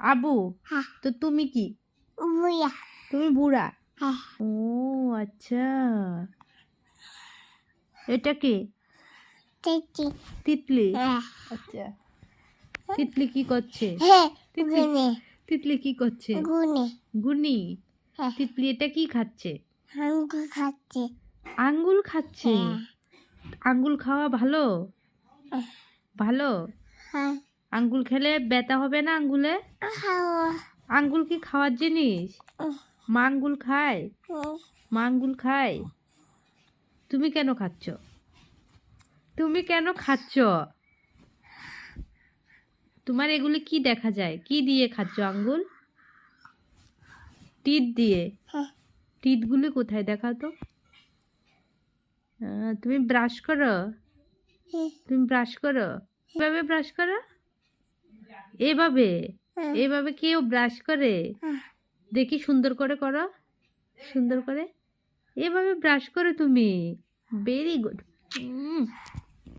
আবু হ্যাঁ। তো তুমি কি? তুমি বুড়া? হ্যাঁ। ও আচ্ছা। এটা কি? তিতলি। হ্যাঁ। আচ্ছা। তিতলি কি করছে? তিতলি কি করছে? গুনি। তিতলি এটা কি খাচ্ছে? হাঙ্গু খাচ্ছে। আঙ্গুল খাচ্ছে? আঙ্গুল খাওয়া ভালো। ভালো? হ্যাঁ। আঙ্গুল খেলে ব্যথা হবে না আঙ্গুলে? আঙ্গুল কি খাওয়ার জিনিস? মা আঙ্গুল খায়? মা আঙ্গুল খায়? তুমি কেন খাচ্ছ? তুমি কেন খাচ্ছ? তোমার এগুলি কি দেখা যায়? কি দিয়ে খাচ্ছ আঙ্গুল? টিট দিয়ে? হ্যাঁ। টিটগুলি কোথায় দেখাও তো। তুমি ব্রাশ করো? হ্যাঁ। তুমি ব্রাশ করো? এভাবে ব্রাশ করো? এভাবে হ্যাঁ। এভাবে কেউ ব্রাশ করে? হ্যাঁ। দেখি সুন্দর করে করো। সুন্দর করে। এভাবে ব্রাশ করে তুমি। Very good